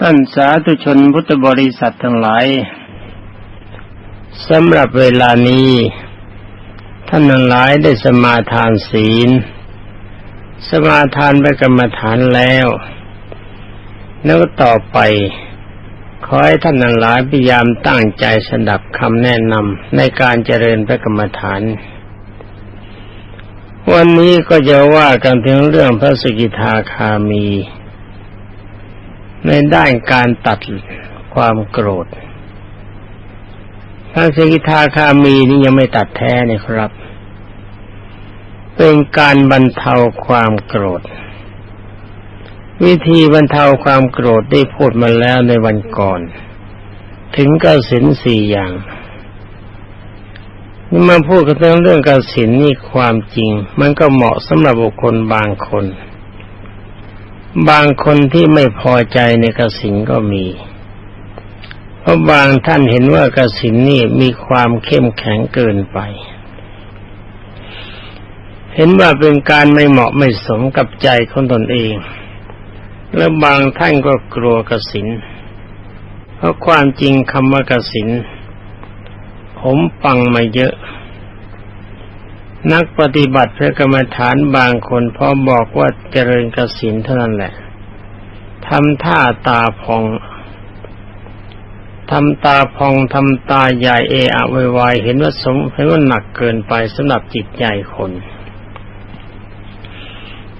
ท่านสาธุชนพุทธบริษัททั้งหลายสำหรับเวลานี้ ท่านทั้งหลายได้สมาทานศีล สมาทานไปกรรมฐานแล้ว แล้วต่อไป ขอให้ท่านทั้งหลายพยายามตั้งใจสดับคำแนะนำในการเจริญพระกรรมฐาน วันนี้ก็จะว่ากันถึงเรื่องพระสกิทาคามี ในด้านการตัดความโกรธพระสกิทาคามีนี่ยังไม่ตัดแท้นี่ครับ เป็นการบรรเทาความโกรธ วิธีบรรเทาความโกรธได้พูดมาแล้วในวันก่อน ถึงกสินสี่อย่างนี่มาพูดกันเรื่องกสินนี่ความจริง มันก็เหมาะสำหรับบุคคลบางคน บางคนที่ไม่พอใจในกสินก็มี เพราะบางท่านเห็นว่ากสินนี่มีความเข้มแข็งเกินไป เห็นว่าเป็นการไม่เหมาะไม่สมกับใจของตนเอง และบางท่านก็กลัวกสิน เพราะความจริงคำว่ากสิน ผมฟังมาเยอะ นักปฏิบัติเพระกรรมฐานบางคนพอบอกว่าเจริญกสินเท่านั้นแหละทำท่าตาพองทำตาพองทำตาใหญ่เออะวายเห็นว่าสมเห็นว่าหนักเกินไปสำหรับจิตใจคน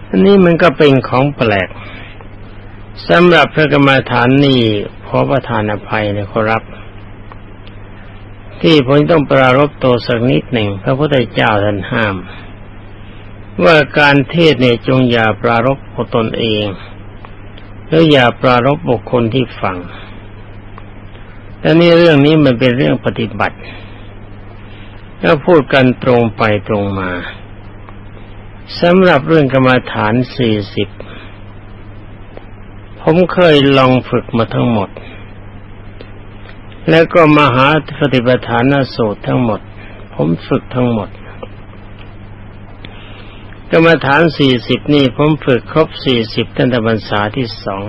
อันนี้มันก็เป็นของแปลกสำหรับพระกรรมฐานนี่ขอประทานอภัยนะครับ ที่ผมต้องปรารบตัวสักนิดหนึ่งพระพุทธเจ้าท่านห้าม ว่าการเทศเนี่ยจงอย่าปรารบตนเองแล้วอย่าปรารบบุคคลที่ฟังและนี่เรื่องนี้มันเป็นเรื่องปฏิบัติแล้วพูดกันตรงไปตรงมาสำหรับเรื่องกรรมฐานสี่สิบผมเคยลองฝึกมาทั้งหมด แล้วก็มหาปฏิปทานสูตรทั้งหมด ผมฝึกทั้งหมด กรรมฐานสี่สิบนี่ผมฝึกครบสี่สิบตั้งแต่บรรษาที่สอง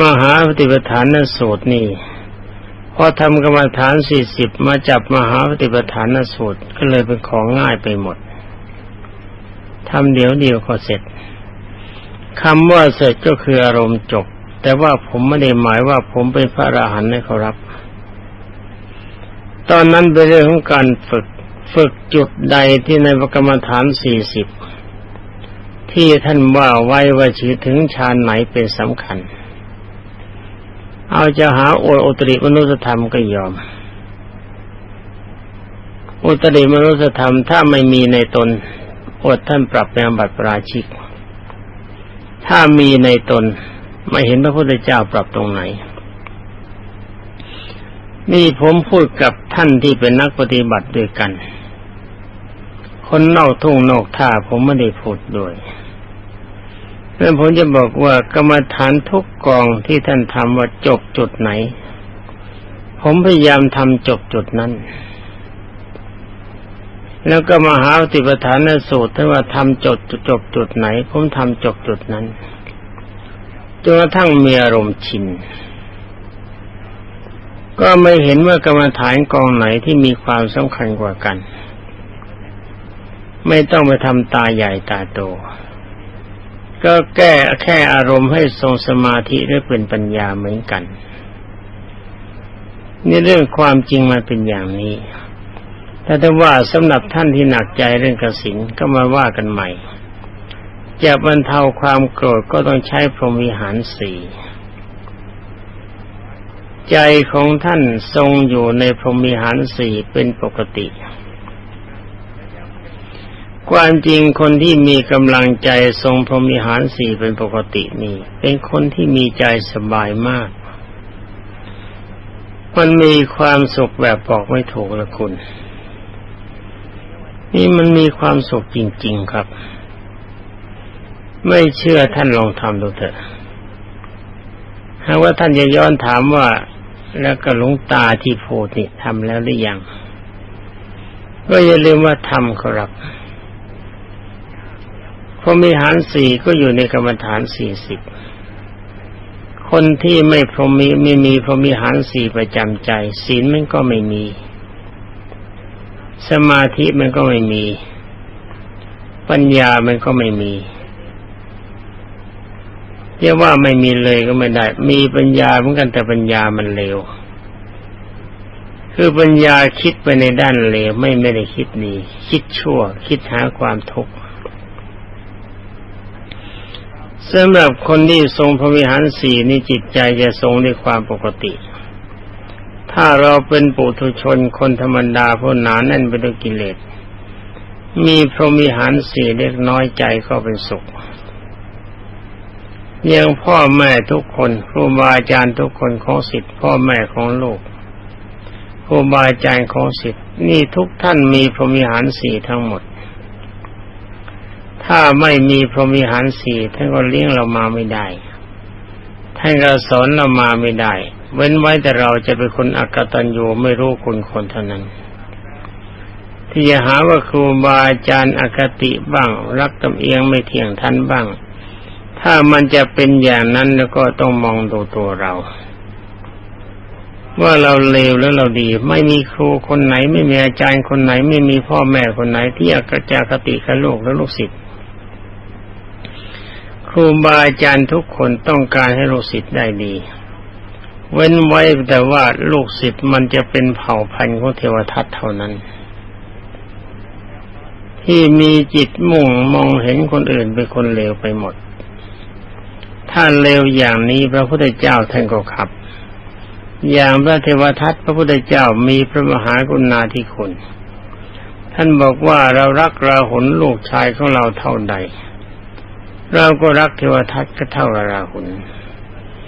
มหาปฏิปทานสูตรนี่พอทำกรรมฐานสี่สิบมาจับมหาปฏิปทานสูตรก็เลยเป็นของง่ายไปหมดทำเดี๋ยวเดียวก็เสร็จคำว่าเสร็จก็คืออารมณ์จบ แต่ว่าผมไม่ได้หมายว่าผมเป็นพระอราหันต์นะครับ ตอนนั้นเป็นเรื่องของการฝึกฝึกจุดใดที่ในกรรมฐานสี่สิบที่ท่านว่าไว้ว่าชื่อถึงฌานไหนเป็นสำคัญ เอาจะหาโออุตริมนุสธรรมก็ยอม อุตริมนุสธรรมถ้าไม่มีในตนอดท่านปรับเป็นบัตรปราชิก ถ้ามีในตน ไม่เห็นพระพุทธเจ้าปรับตรงไหน นี่ผมพูดกับท่านที่เป็นนักปฏิบัติด้วยกัน คนนอกทุ่งนอกท่าผมไม่ได้พูดด้วยเพื่อนผมจะบอกว่ากรรมฐานทุกกองที่ท่านทำว่าจบจุดไหน ผมพยายามทำจบจุดนั้น แล้วก็มหาติปฐานสูตรถ้าว่าทำจบจบจุดไหน ผมทำจบจุดนั้น จนกระทั่งมีอารมณ์ชินก็ไม่เห็นว่ากรรมฐานกองไหนที่มีความสำคัญกว่ากัน ไม่ต้องไปทำตาใหญ่ตาโต ก็แก้แค่อารมณ์ให้ทรงสมาธิได้เป็นปัญญาเหมือนกันนี่เรื่องความจริงมันเป็นอย่างนี้ แต่ถ้าว่าสำหรับท่านที่หนักใจเรื่องกสินก็มาว่ากันใหม่ จะบรรเทาความโกรธก็ต้องใช้พรหมวิหารสี่ใจของท่านทรงอยู่ในพรหมวิหารสี่เป็นปกติ ความจริงคนที่มีกำลังใจทรงพรหมวิหารสี่เป็นปกตินี่เป็นคนที่มีใจสบายมาก มันมีความสุขแบบบอกไม่ถูกละคุณ นี่มันมีความสุขจริง ๆ ครับ ไม่เชื่อท่านลองทำดูเถอะหากว่าท่านจะย้อนถามว่า แล้วก็หลวงตาที่พูดนี่ทำแล้วหรือยัง ก็อย่าลืมว่าทำครับพอมีหารสี่ก็อยู่ในกรรมฐานสี่สิบคนที่ไม่พรมีไม่มีพรมิหารสี่ประจำใจ ศีลมันก็ไม่มี สมาธิมันก็ไม่มี ปัญญามันก็ไม่มี เรียกว่าไม่มีเลยก็ไม่ได้ มีปัญญาเหมือนกันแต่ปัญญามันเลวคือปัญญาคิดไปในด้านเลวไม่ไม่ได้คิดดีคิดชั่ว คิดหาความทุกข์สำหรับคนที่ทรงพระวิหารสี่นี่จิตใจจะทรงด้วยความปกติ ถ้าเราเป็นปุถุชนคนธรรมดาผู้หนาแน่นไปด้วยกิเลส มีพรหมิหารสี่เล็กน้อยใจก็เป็นสุข ยังพ่อแม่ทุกคนครูบาอาจารย์ทุกคนของสิทธิพ่อแม่ของลูกครูบาอาจารย์ของสิทธิ์นี่ทุกท่านมีพรหมิหารสี่ทั้งหมด ถ้าไม่มีพรหมิหารสี่ท่านก็เลี้ยงเรามาไม่ได้ท่านก็สอนเรามาไม่ได้ เว้นไว้แต่เราจะเป็นคนอักตันยูไม่รู้คุณคนเท่านั้น ที่จะหาว่าครูบาอาจารย์อคติบ้าง รักตำเอียงไม่เที่ยงท่านบ้าง ถ้ามันจะเป็นอย่างนั้นแล้วก็ต้องมองดูตัวเรา ว่าเราเลวแล้วเราดี ไม่มีครูคนไหน ไม่มีอาจารย์คนไหน ไม่มีพ่อแม่คนไหน ที่อยากกระจาคติกับลูกและลูกศิษย์ครูบาอาจารย์ทุกคนต้องการให้ลูกศิษย์ได้ดี เว้นไว้แต่ว่าลูกศิษย์มันจะเป็นเผ่าพันธุ์ของเทวทัตเท่านั้นที่มีจิตมุ่งมองเห็นคนอื่นเป็นคนเลวไปหมด ถ้าเลวอย่างนี้พระพุทธเจ้าท่านก็ขับ อย่างพระเทวทัตพระพุทธเจ้ามีพระมหากรุณาธิคุณ ท่านบอกว่าเรารักราหุลลูกชายของเราเท่าใด เราก็รักเทวทัตก็เท่าราหุล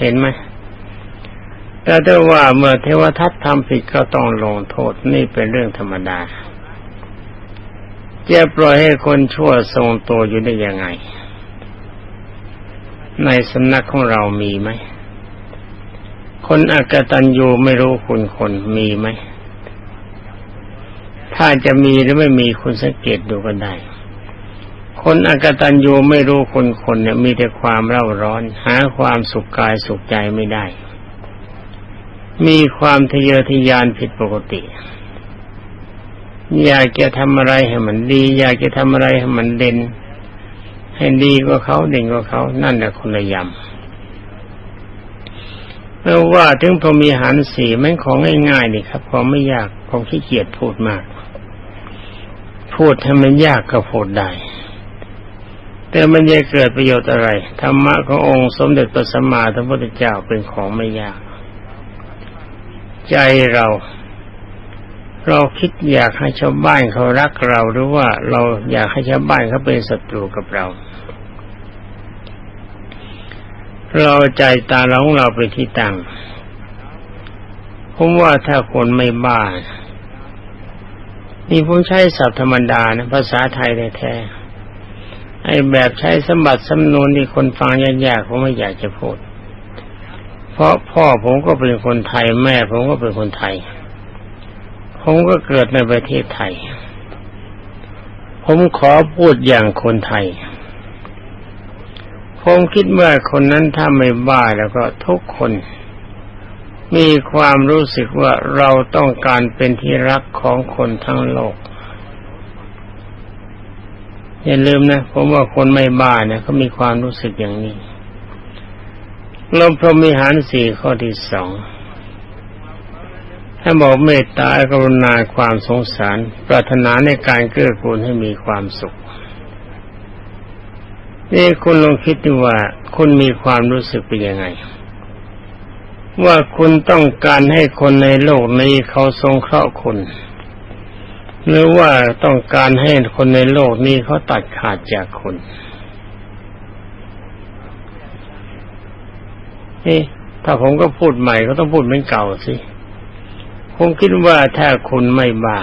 เห็นไหมแต่ถ้าว่าเมื่อเทวทัตทำผิดก็ต้องลงโทษนี่เป็นเรื่องธรรมดาจะปล่อยให้คนชั่วทรงตัวอยู่ได้ยังไง ในสำนักของเรามีไหม คนอากตันยูไม่รู้คุณคนมีไหม ถ้าจะมีหรือไม่มีคุณสังเกตดูกันได้ คนอากตันยูไม่รู้คนคนเนี่ยมีแต่ความเร่าร้อน หาความสุขกายสุขใจไม่ได้ มีความทะเยอทะยานผิดปกติอยากจะทำอะไรให้มันดี อยากจะทำอะไรให้มันเด่น ให้ดีกว่าเขาเด่นกว่าเขานั่นแหละคนละยำเมื่อว่าถึงพรมีหารสี่มันของง่ายๆนี่ครับพอไม่ยากผมขี้เกียจพูดมาก พูดให้มันยากก็พูดได้แต่มันจะเกิดประโยชน์อะไรธรรมะขององค์สมเด็จพระสัมมาสัมพุทธเจ้าเป็นของไม่ยาก ใจเรา เราคิดอยากให้ชาวบ้านเขารักเราหรือว่าเราอยากให้ชาวบ้านเขาเป็นศัตรูกับเรา เราใจตาเราของเราไปที่ตั้งผมว่าถ้าคนไม่บ้านี่ผมใช้ศัพท์ธรรมดานะภาษาไทยแท้ๆไอ้แบบใช้สมบัติสำนวนที่คนฟังยากๆผมไม่อยากจะพูด เพราะพ่อผมก็เป็นคนไทยแม่ผมก็เป็นคนไทย ผมก็เกิดในประเทศไทย ผมขอพูดอย่างคนไทย ผมคิดเมื่อคนนั้นถ้าไม่บ้าแล้วก็ทุกคน มีความรู้สึกว่าเราต้องการเป็นที่รักของคนทั้งโลก อย่าลืมนะ ผมว่าคนไม่บ้าเนี่ยเขามีความรู้สึกอย่างนี้ลมพรหมิหารสี่ข้อที่สอง ถ้าบอกเมตตากรุณาความสงสาร ปรารถนาในการเกื้อกูลให้มีความสุข นี่คุณลองคิดดูว่า คุณมีความรู้สึกเป็นยังไง ว่าคุณต้องการให้คนในโลกนี้เขาทรงเคราะห์คุณ หรือว่าต้องการให้คนในโลกนี้เขาตัดขาดจากคุณนี่ถ้าผมก็พูดใหม่ก็ต้องพูดเหมือนเก่าสิ ผมคิดว่าถ้าคุณไม่บ้า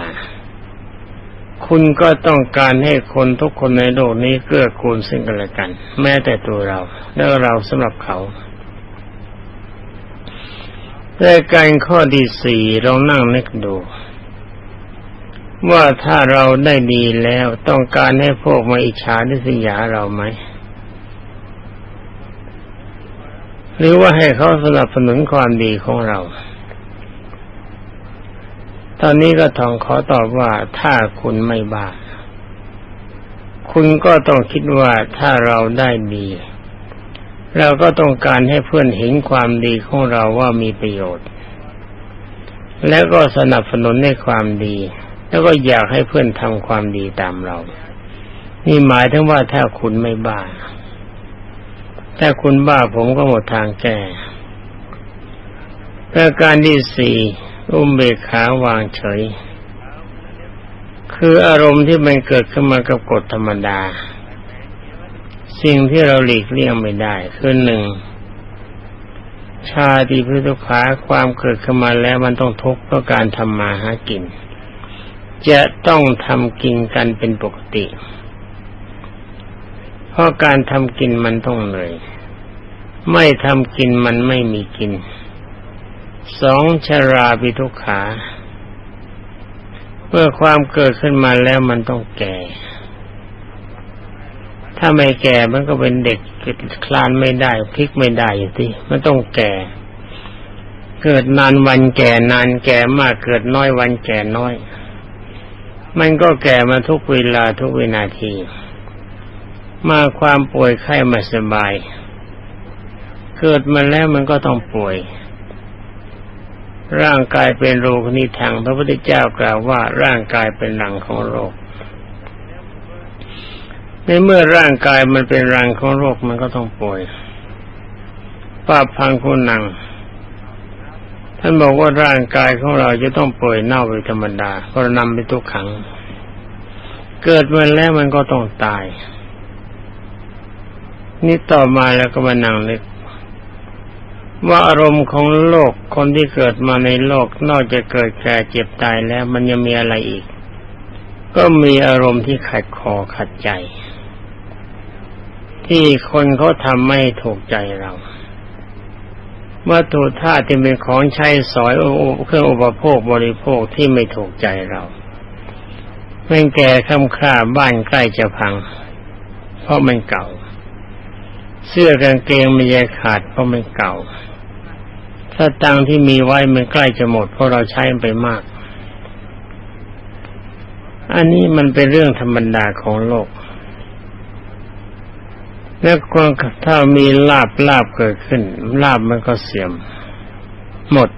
คุณก็ต้องการให้คนทุกคนในโลกนี้เกื้อกูลซึ่งกันและกัน แม้แต่ตัวเรา และเราสำหรับเขาแต่การข้อที่สี่เรานั่งนึกดู ว่าถ้าเราได้ดีแล้วต้องการให้พวกมาอิจฉาดิสยาเราไหม หรือว่าให้เขาสนับสนุนความดีของเรา อนนี้ก็ทองขอตอบว่าถ้าคุณไม่บ้า คุณก็ต้องคิดว่าถ้าเราได้ดี เราก็ต้องการให้เพื่อนเห็นความดีของเราว่ามีประโยชน์ แล้วก็สนับสนุนในความดี แล้วก็อยากให้เพื่อนทำความดีตามเรา นี่หมายถึงว่าถ้าคุณไม่บ้า ถ้าคุณบ้าผมก็หมดทางแก้ประการที่สี่ อุมเบกขาวางเฉย คืออารมณ์ที่มันเกิดขึ้นมากับกฎธรรมดา สิ่งที่เราหลีกเลี่ยงไม่ได้คือหนึ่งชาติพิทุขาความเกิดขึ้นมาแล้วมันต้องทุกข์เพราะการทำมาหากิน จะต้องทำกินกันเป็นปกติ เพราะการทำกินมันต้องเหนื่อย ไม่ทำกินมันไม่มีกิน สองชราปิทุกขาเมื่อความเกิดขึ้นมาแล้วมันต้องแก่ ถ้าไม่แก่มันก็เป็นเด็กคลานไม่ได้พลิกไม่ได้อยู่ที่มันต้องแก่ เกิดนานวันแก่นานแก่มากเกิดน้อยวันแก่น้อย มันก็แก่มาทุกเวลาทุกวินาที มาความป่วยไข้ไม่สบาย เกิดมาแล้วมันก็ต้องป่วย ร่างกายเป็นโรคนิทางพระพุทธเจ้ากล่าวว่าร่างกายเป็นหลังของโรคในเมื่อร่างกายมันเป็นรังของโรคมันก็ต้องป่วยป้าพังคุณนัง ท่านบอกว่าร่างกายของเราจะต้องป่วยเน่าเป็นธรรมดาเพราะนำไปทุกขัง เกิดมาแล้วมันก็ต้องตาย นี่ต่อมาแล้วก็มานั่งนึก ว่าอารมณ์ของโลกคนที่เกิดมาในโลกนอกจากเกิดแก่เจ็บตายแล้วมันยังมีอะไรอีก ก็มีอารมณ์ที่ขัดคอขัดใจ ที่คนเขาทำไม่ถูกใจเราวัตถุธาตุที่เป็นของใช้สอยเครื่องอุปโภคบริโภคที่ไม่ถูกใจเราเม่แก่ค่ำค่าบ้านใกล้จะพัง เพราะมันเก่า เสื้อกางเกงมันยขาดเพราะมันเก่า ถ้าตังที่มีไว้มันใกล้จะหมดเพราะเราใช้ไปมาก อันนี้มันเป็นเรื่องธรรมดาของโลก แล้วคนถ้ามีลาบลาบเกิดขึ้น ลาบมันก็เสื่อมหมด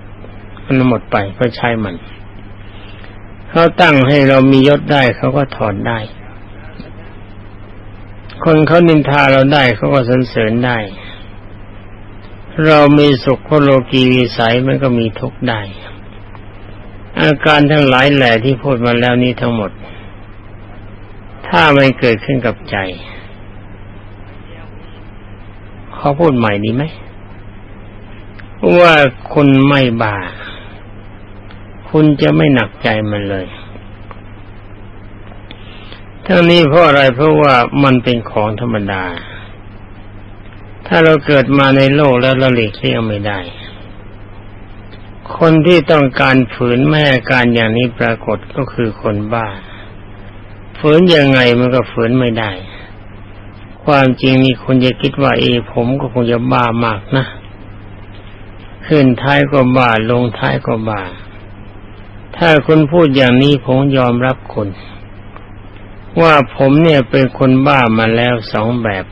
มันหมดไปก็ใช้มัน เขาตั้งให้เรามียศได้เขาก็ถอนได้ คนเขานินทาเราได้เขาก็สรรเสริญได้ เรามีสุขโลกีวิสัยมันก็มีทุกข์ได้ อาการทั้งหลายแหล่ที่พูดมาแล้วนี้ทั้งหมด ถ้ามันเกิดขึ้นกับใจเขาพูดใหม่ดีไหมว่าคุณไม่บาคุณจะไม่หนักใจมันเลย ทั้งนี้เพราะอะไรเพราะว่ามันเป็นของธรรมดา ถ้าเราเกิดมาในโลกแล้วเราหลีกเลี่ยงไม่ได้ คนที่ต้องการฝืนแม่การอย่างนี้ปรากฏก็คือคนบ้า ฝืนยังไงมันก็ฝืนไม่ได้ ความจริงนี่คุณจะคิดว่าเอผมก็คงจะบ้ามากนะ ขึ้นท้ายก็บ้าลงท้ายก็บ้า ถ้าคุณพูดอย่างนี้ผมยอมรับคุณ ว่าผมเนี่ยเป็นคนบ้ามาแล้วสองแบบ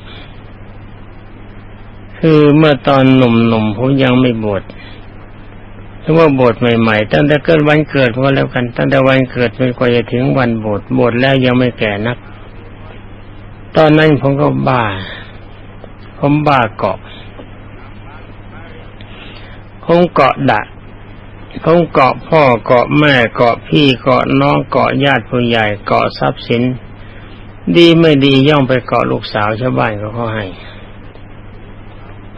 คือเมื่อตอนหนุ่มๆผมยังไม่บวชหรือว่าบวชใหม่ๆ ตั้งแต่เกิดวันเกิดก็แล้วกัน ตั้งแต่วันเกิดไปกว่าจะถึงวันบวชบวชแล้วยังไม่แก่นัก ตอนนั้นผมก็บ้า ผมบ้าเกาะผมเกาะดะผมเกาะพ่อเกาะแม่เกาะพี่เกาะน้องเกาะญาติผู้ใหญ่เกาะทรัพย์สิน ดีไม่ดีย่องไปเกาะลูกสาวชาวบ้านเขาเขาให้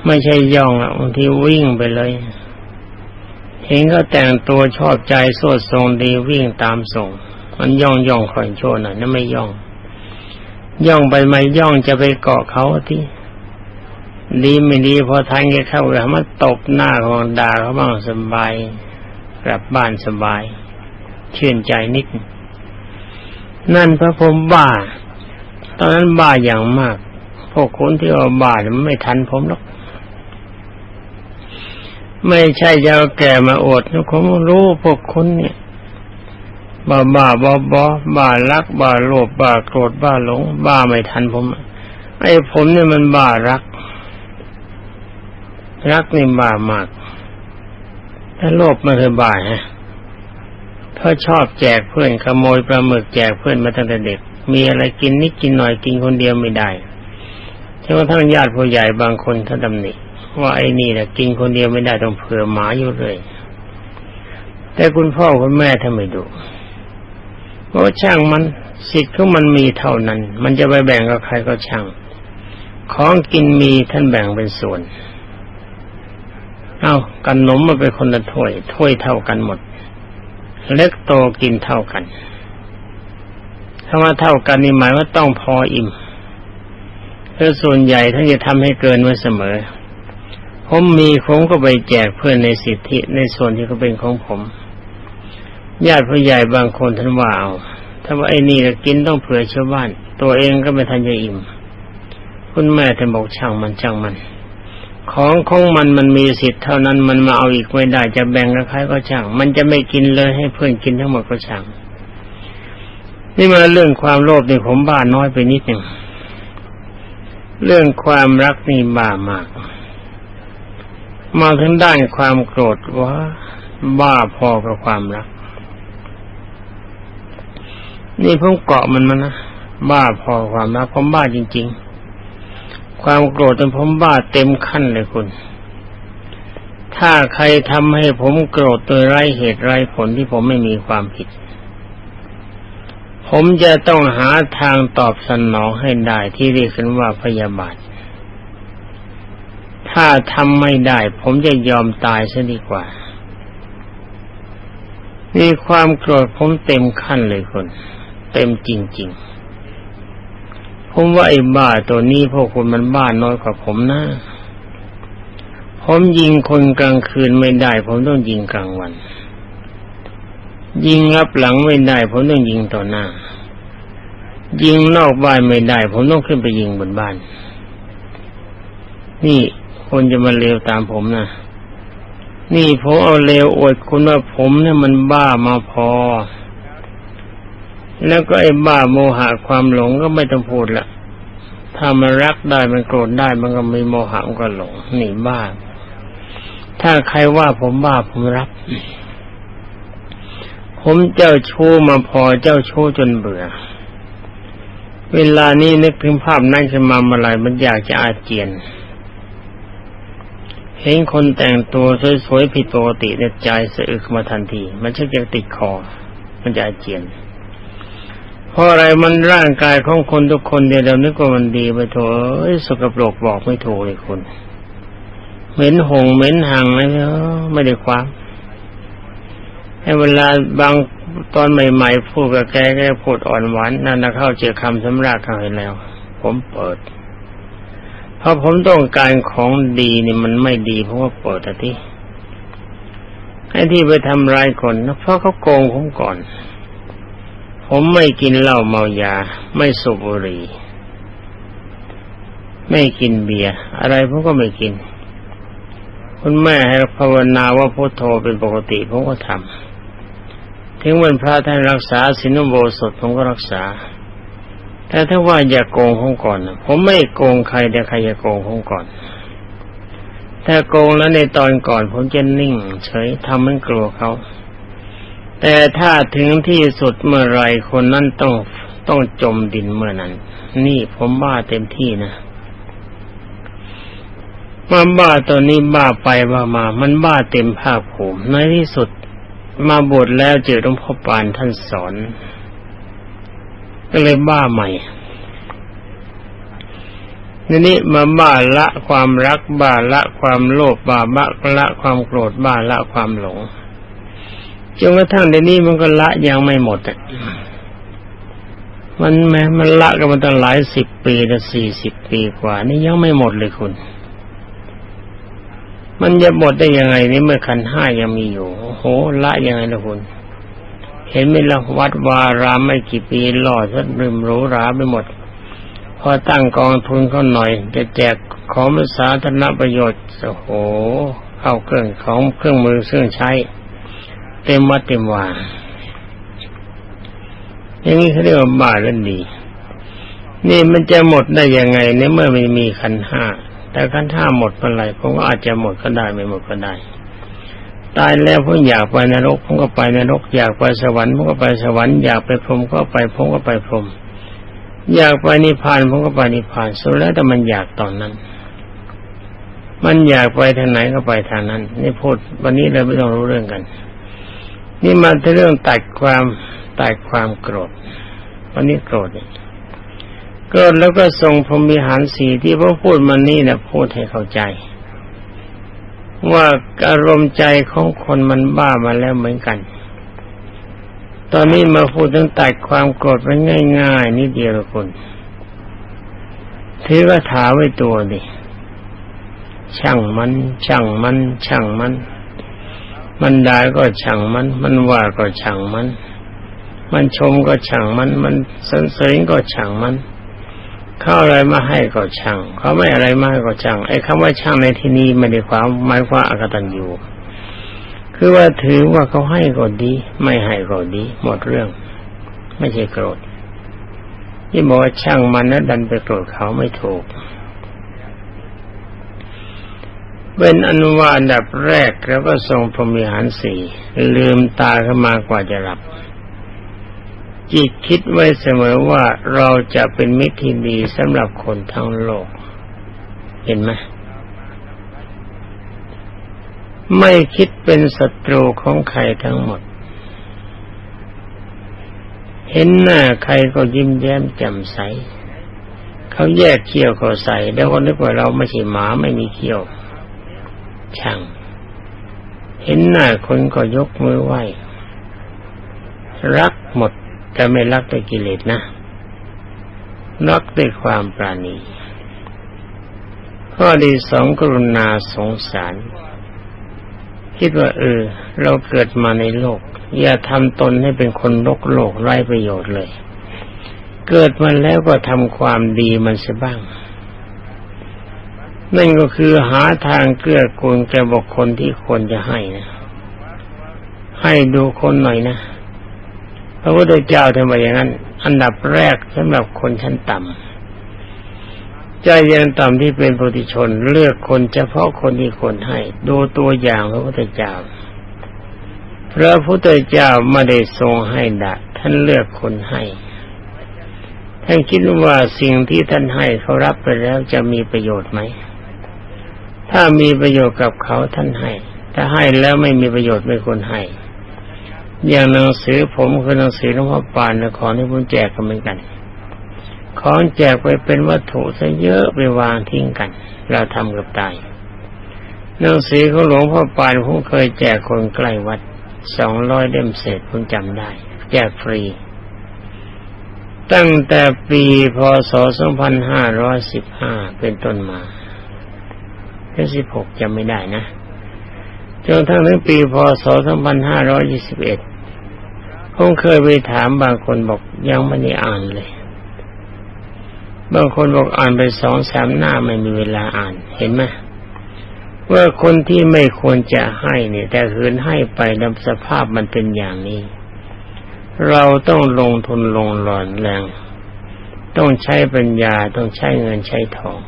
ไม่ใช่ย่องอะบางทีวิ่งไปเลย เห็นเขาแต่งตัวชอบใจโสดทรงดีวิ่งตามส่ง มันย่องย่องคอยโชว์หน่อยนั่นไม่ย่อง ย่องไปไม่ย่องจะไปเกาะเขาที่ดีไม่ดีพอทางแกเข้าไปมันตบหน้าของด่าเขาบ้างสบายกลับบ้านสบาย ชื่นใจนิด นั่นพระผมบ้า ตอนนั้นบ้าอย่างมาก พวกคนที่ว่าบ้ามันไม่ทันผมหรอก ไม่ใช่จะเอาแก่มาอดนะผมรู้พวกคุณเนี่ยบ้าบ้าบอบอบ้ารัก บ้าโลภบ้าโกรธบ้าหลง บ้าไม่ทันผมอะไอ้ผมเนี่ยมันบ้ารัก รักนี่บ้ามากถ้าโลภไม่เคยบ้าฮะเพราะชอบแจกเพื่อนขโมยปลาหมึกแจกเพื่อนมาตั้งแต่เด็ก มีอะไรกินนิดกินหน่อยกินคนเดียวไม่ได้จนกระทั่งญาติผู้ใหญ่บางคนท่านดำหนิว่าไอ้นี่นะกินคนเดียวไม่ได้ต้องเผื่อหมาอยู่เลย แต่คุณพ่อคุณแม่ท่าไม่ดูเพราะช่างมันสิทธิ์ของมันมีเท่านั้น มันจะไปแบ่งกับใครก็ช่าง ของกินมีท่านแบ่งเป็นส่วน เอากันนมมาเป็นคนละถ้วยถ้วยเท่ากันหมด เล็กโตกินเท่ากัน ถ้าว่าเท่ากันนี่หมายว่าต้องพออิ่มเพราะส่วนใหญ่ท่านจะทำให้เกินไว้เสมอ ผมมีผมก็ไปแจกเพื่อนในสิทธิในส่วนที่เขาเป็นของผม ญาติผู้ใหญ่บางคนท่านว่าเอาถ้าว่าไอ้นี่กินต้องเผื่อชาวบ้าน ตัวเองก็ไม่ทันจะอิ่ม คุณแม่ท่านบอกช่างมันช่างมัน ของของมันมันมีสิทธิ์เท่านั้นมันมาเอาอีกไม่ได้จะแบ่งกับใครก็ช่าง มันจะไม่กินเลยให้เพื่อนกินทั้งหมดก็ช่าง นี่มาเรื่องความโลภนี่ผมบ้าน้อยไปนิดหนึ่งเรื่องความรักนี่บ้ามาก มาถึงด้านความโกรธว่าบ้าพอกับความรัก นี่ผมเกาะมันมานะบ้าพอความรักผมบ้าจริง ๆ ความโกรธจนผมบ้าเต็มขั้นเลยคุณ ถ้าใครทำให้ผมโกรธโดยไร้เหตุไร้ผลที่ผมไม่มีความผิด ผมจะต้องหาทางตอบสนองให้ได้ที่เรียกกันว่าพยาบาท ถ้าทำไม่ได้ ผมจะยอมตายซะดีกว่านี่ความโกรธผมเต็มขั้นเลยคน เต็มจริง ๆ ผมว่าไอ้บ้าตัวนี้พวกคุณมันบ้าน้อยกว่าผมนะ ผมยิงคนกลางคืนไม่ได้ ผมต้องยิงกลางวัน ยิงรับหลังไม่ได้ผมต้องยิงต่อหน้า ยิงนอกบ้านไม่ได้ ผมต้องขึ้นไปยิงบนบ้าน นี่คนจะมาเลวตามผมนะนี่ผมเอาเลวอวดคุณว่าผมเนี่ยมันบ้ามาพอ แล้วก็ไอ้บ้าโมหะความหลงก็ไม่ต้องพูดละถ้ามันรักได้มันโกรธได้มันก็มีโมหะมันก็หลงนี่บ้า ถ้าใครว่าผมบ้าผมรับ ผมเจ้าชู้มาพอเจ้าชู้จนเบื่อ เวลานี้นึกถึงภาพนั่นขึ้นมาเมื่อไรมันอยากจะอาเจียน เห็นคนแต่งตัวสวยๆผิดปกติเนี่ยใจสะอึกมาทันที มันชักจะติดคอ มันจะอาเจียนเพราะอะไรมันร่างกายของคนทุกคนเดียวเรานึกว่ามันดีไปโถอ้ยสกปรกบอกไม่ถูกเลยคุณ เหม็นหงเหม็นหังอะไรไม่ได้ความ ให้เวลาบางตอนใหม่ๆพูดกับแกแกพูดอ่อนหวานนั่นนะเข้าเจอคำสำราญเข้าไปแล้ว ผมเปิด เพราะผมต้องการของดีนี่มันไม่ดีเพราะว่าเปิดอะที่ไอ้ที่ไปทำร้ายคนเพราะเขาโกงผมก่อน ผมไม่กินเหล้าเมายา ไม่สูบบุหรี่ไม่กินเบียร์อะไรผมก็ไม่กิน คุณแม่ให้ภาวนาว่าพุทโธเป็นปกติผมก็ทำ ถึงวันพระท่านรักษาสินุโบสถผมก็รักษา แต่ถ้าว่าอย่าโกงผมก่อน ผมไม่โกงใครแต่ใครอย่าโกงผมก่อน ถ้าโกงแล้วในตอนก่อน ผมจะนิ่ง เฉยทำมันกลัวเขา แต่ถ้าถึงที่สุดเมื่อไรคนนั้นต้องต้องจมดินเมื่อนั้น นี่ผมบ้าเต็มที่นะมาบ้าตัวนี้บ้าไปบ้ามา มันบ้าเต็มภาคภูมิในที่สุด มาบวชแล้วเจอหลวงพ่อปานท่านสอน ก็เลยบ้าใหม่ทีนี้มาบ้าละความรักบ้าละความโลภบ้าบะละความโกรธบ้าละความหลงจนกระทั่งเดี๋ยวนี้มันก็ละยังไม่หมดอะมันแม้มันละกันมาตั้งหลายสิบปีแต่สี่สิบปีกว่า นี่ยังไม่หมดเลยคุณ มันจะหมดได้ยังไงนี่เมื่อขันห้ายังมีอยู่โอ้โหละยังไงนะคุณเห็นไหมล่ะวัดวารามไม่กี่ปีหล่อซะริมรูราไปหมด พอตั้งกองทุนเขาหน่อย จะแจกของสาธารณประโยชน์โอ้โหเข้าเครื่องของเครื่องมือเครื่องใช้ เต็มวัดเต็มวาอย่างนี้เขาเรียกว่าบ้าเล่นดี นี่มันจะหมดได้ยังไงในเมื่อไม่มีขันห้า แต่ขันห้าหมดเมื่อไหร่ผมก็อาจจะหมดก็ได้ไม่หมดก็ได้ ตายแล้วผมอยากไปนรกผมก็ไปนรก อยากไปสวรรค์ผมก็ไปสวรรค์อยากไปพรมก็ไปผมก็ไปพรมอยากไปนิพพานผมก็ไปนิพพานสุดแล้วแต่มันอยากตอนนั้น มันอยากไปทางไหนก็ไปทางนั้น นี่พูดวันนี้เราไม่ต้องรู้เรื่องกัน นี่มาถึงเรื่องตัดความตัดความโกรธวันนี้โกรธเนี่ย กรธแล้วก็ทรงพรหมิหารสีที่พระพูดมันนี่นะพูดให้เข้าใจ ว่าอารมณ์ใจของคนมันบ้ามาแล้วเหมือนกัน ตอนนี้มาพูดถึงตัดความโกรธไปง่าย ๆนิดเดียวละคนถือว่าถาไว้ตัวดิช่างมัน ช่างมัน ช่างมัน มันได้ก็ช่างมัน มันว่าก็ช่างมัน มันชมก็ช่างมัน มันสรรเสริญก็ช่างมัน เขาอะไรมาให้ก็ช่างเขาไม่อะไรมาให้ก็ช่างไอ้คำว่าช่างในที่นี้ไม่ได้ความหมายว่าอากตันอยู่คือว่าถือว่าเขาให้ก็ดี ไม่ให้ก็ดี หมดเรื่อง ไม่ใช่โกรธที่บอกว่าช่างมันนั้นดันไปโกรธเขาไม่ถูกเป็นอนุวาอันดับแรกแล้วก็ทรงพรมิหารสี่ลืมตาขึ้นมากว่าจะหลับ จิตคิดไว้เสมอว่าเราจะเป็นมิตรที่ดีสำหรับคนทั้งโลก เห็นไหมไม่คิดเป็นศัตรูของใครทั้งหมด เห็นหน้าใครก็ยิ้มแย้มแจ่มใส เขาแยกเขี้ยวเขาใส่แล้วก็นึกว่าเราไม่ใช่หมาไม่มีเขี้ยว ช่าง เห็นหน้าคนก็ยกมือไหว้ รักหมด แต่ไม่รักด้วยกิเลสนะรักด้วยความปราณี ข้อดีสองกรุณาสงสาร คิดว่า เออ เราเกิดมาในโลก อย่าทำตนให้เป็นคนลกโลกไร้ประโยชน์เลย เกิดมาแล้วก็ทำความดีมันเสียบ้างนั่นก็คือหาทางเกื้อกูลแก่บุคคลที่ควรจะให้นะ ให้ดูคนหน่อยนะ ระพุทธเจ้าทำไมอย่างนั้น อันดับแรกสำหรับคนชั้นต่ำใจยังต่ำที่เป็นปุถุชน เลือกคนเฉพาะคนที่ควรให้ ดูตัวอย่างพระพุทธเจ้า พระพุทธเจ้าไม่ได้ทรงให้ดะท่านเลือกคนให้ท่านคิดว่าสิ่งที่ท่านให้เขารับไปแล้วจะมีประโยชน์ไหม ถ้ามีประโยชน์กับเขาท่านให้ ถ้าให้แล้วไม่มีประโยชน์ไม่ควรให้ อย่างหนังสือผมคือหนังสือหลวงพ่อปานและของที่ผมแจกกันเหมือนกัน ของแจกไปเป็นวัตถุซะเยอะไปวางทิ้งกัน เราทำกับตายหนังสือของหลวงพ่อปานผมเคยแจกคนใกล้วัดสองร้อยเล่มเศษผมจำได้ แจกฟรี ตั้งแต่ปีพศ2515เป็นต้นมาแค่สิบหกจำไม่ได้นะ จนทั้งถึงปีพศสองพันห้าร้อยี่สิบเอ็ดคงเคยไปถามบางคนบอกยังไม่ได้อ่านเลย บางคนบอกอ่านไปสองสามหน้าไม่มีเวลาอ่าน เห็นไหมว่าคนที่ไม่ควรจะให้เนี่ย แต่คืนให้ไปนำสภาพมันเป็นอย่างนี้ เราต้องลงทุนลงหลอนแรง ต้องใช้ปัญญาต้องใช้เงินใช้ทอง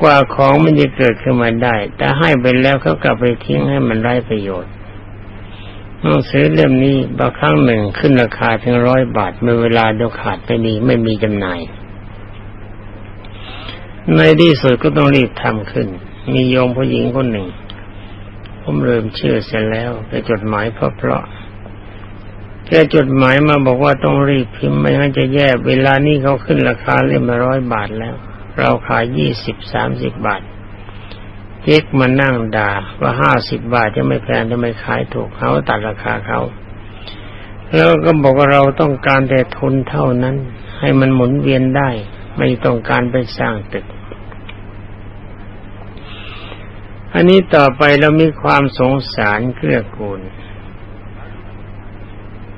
กว่าของมันจะเกิดขึ้นมาได้ แต่ให้ไปแล้วเขากลับไปทิ้งให้มันไร้ประโยชน์หนังสือเล่มนี้บางครั้งหนึ่งขึ้นราคาถึงร้อยบาทเมื่อเวลาเดียวขาดไปนี้ไม่มีจำหน่าย ในที่สุดก็ต้องรีบทำขึ้น มีโยมผู้หญิงคนหนึ่ง ผมเริ่มเชื่อเสร็จแล้วไปจดหมายเพราะเพาะแกจดหมายมาบอกว่าต้องรีบพิมพ์ไม่งั้นจะแย่เวลานี้เขาขึ้นราคาเล่มละร้อยบาทแล้ว เราขายยี่สิบสามสิบบาทเจ๊กมานั่งด่าว่าห้าสิบบาทจะไม่แพงจะไม่ขายถูกเขาตัดราคาเขาแล้วก็บอกว่าเราต้องการแต่ทุนเท่านั้น ให้มันหมุนเวียนได้ ไม่ต้องการไปสร้างตึก อันนี้ต่อไปเรามีความสงสารเกื้อกูล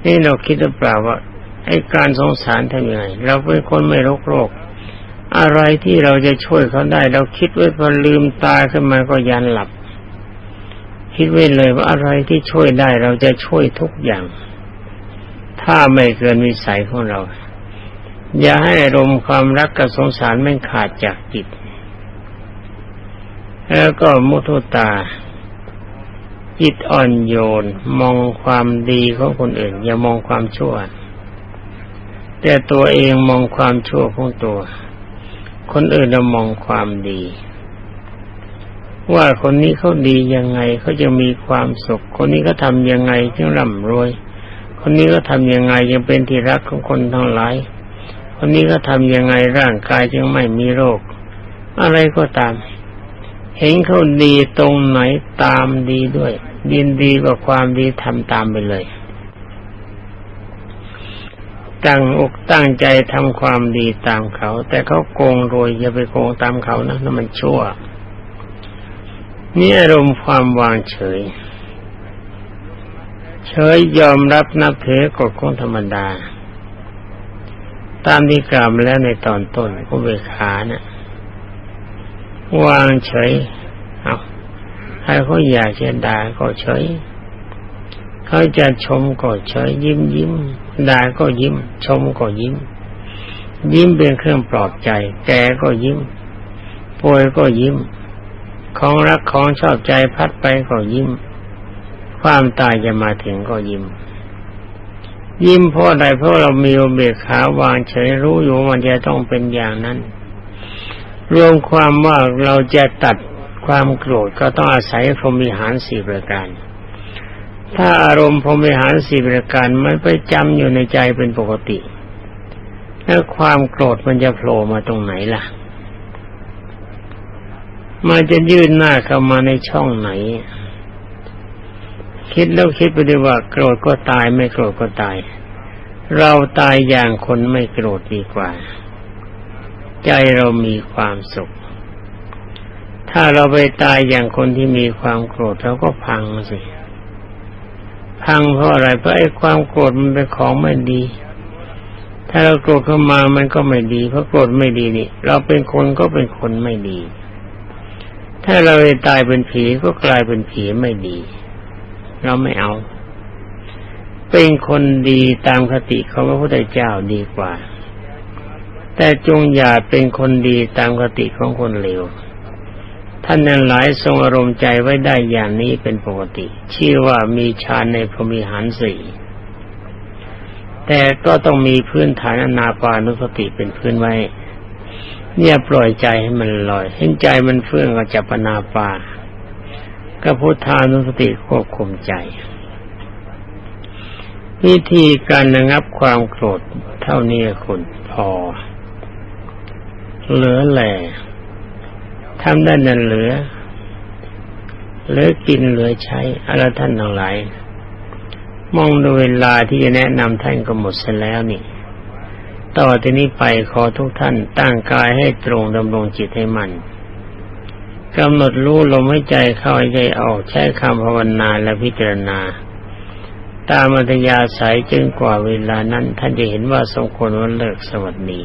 นี่เราคิดหรือเปล่าว่าไอ้การสงสารทำยังไงเราเป็นคนไม่รกโรค อะไรที่เราจะช่วยเขาได้ เราคิดไว้พอลืมตาขึ้นมาก็ยันหลับ คิดไว้เลยว่าอะไรที่ช่วยได้เราจะช่วยทุกอย่าง ถ้าไม่เกินวิสัยของเรา อย่าให้อารมณ์ความรักกับสงสารไม่ขาดจากจิต แล้วก็มุทุตา จิตอ่อนโยน มองความดีของคนอื่น อย่ามองความชั่ว แต่ตัวเองมองความชั่วของตัว คนอื่นเรามองความดี ว่าคนนี้เขาดียังไงเขาจะมีความสุข คนนี้เขาทำยังไงถึงร่ำรวย คนนี้ก็ทำยังไงยังเป็นที่รักของคนทั้งหลาย คนนี้ก็ทำยังไงร่างกายจึงไม่มีโรค อะไรก็ตาม เห็นเขาดีตรงไหนตามดีด้วย ดินดีกว่าความดีทำตามไปเลย ตั้งอกตั้งใจทำความดีตามเขา แต่เขาโกงรวยอย่าไปโกงตามเขานะนั่นมันชั่ว นี่อารมณ์ความวางเฉย เฉยยอมรับนับถือกฎของธรรมดา ตามที่กล่าวมาแล้วในตอนต้นผู้เบขานะ่ะวางเฉย เอาใครเขาอยากจะด่าก็เฉย เขาจะชมก็เฉยยิ้มยิ้ม ด่าก็ยิ้ม ชมก็ยิ้ม ยิ้มเป็นเครื่องปลอบใจ แกก็ยิ้มป่วยก็ยิ้ม ของรักของชอบใจพัดไปก็ยิ้ม ความตายจะมาถึงก็ยิ้ม ยิ้มเพราะอะไรเพราะเรามีเบกขาวางเฉยรู้อยู่มันจะต้องเป็นอย่างนั้น รวมความว่าเราจะตัดความโกรธก็ต้องอาศัยพรหมิหารสี่ประการ ถ้าอารมณ์พรหมิหารสี่ประการมันไปจำอยู่ในใจเป็นปกติแล้วความโกรธมันจะโผล่มาตรงไหนล่ะ มันจะยื่นหน้าเข้ามาในช่องไหน คิดแล้วคิดไปดีว่า โกรธก็ตายไม่โกรธก็ตาย เราตายอย่างคนไม่โกรธดีกว่า ใจเรามีความสุข ถ้าเราไปตายอย่างคนที่มีความโกรธเราก็พังสิ พังเพราะอะไรเพราะไอ้ความโกรธมันเป็นของไม่ดี ถ้าเราโกรธเข้ามามันก็ไม่ดี เพราะโกรธไม่ดีนี่ เราเป็นคนก็เป็นคนไม่ดี ถ้าเราไปตายเป็นผีก็กลายเป็นผีไม่ดี เราไม่เอา เป็นคนดีตามคติของพระพุทธเจ้าดีกว่า แต่จงอย่าเป็นคนดีตามคติของคนเลว ท่านนั้นหลายทรงอารมณ์ใจไว้ได้อย่างนี้เป็นปกติ ชื่อว่ามีฌานในพรมิหารสี่แต่ก็ต้องมีพื้นฐานอนาปานุสติเป็นพื้นไว้ เนี่ยปล่อยใจให้มันลอย เห็นใจมันเฟื่องกับจับปนาปาก็พุทธานุสติควบคุมใจ วิธีการระงับความโกรธเท่านี้คุณพอ เหลือแหล่ ทำได้นั่นเหลือเหลือกินเหลือใช้อะไรท่านทั้งหลายมองดูเวลาที่จะแนะนำท่านก็หมดเสียแล้วนี่ ต่อที่นี้ไปขอทุกท่านตั้งกายให้ตรงดำรงจิตให้มันกำหนดรู้ลมหายใจเข้าใจออกใช้คำภาวนาและพิจารณา ตามอัธยาศัยจนกว่าเวลานั้น ท่านจะเห็นว่าสมควรว่าเลิกสวัสดี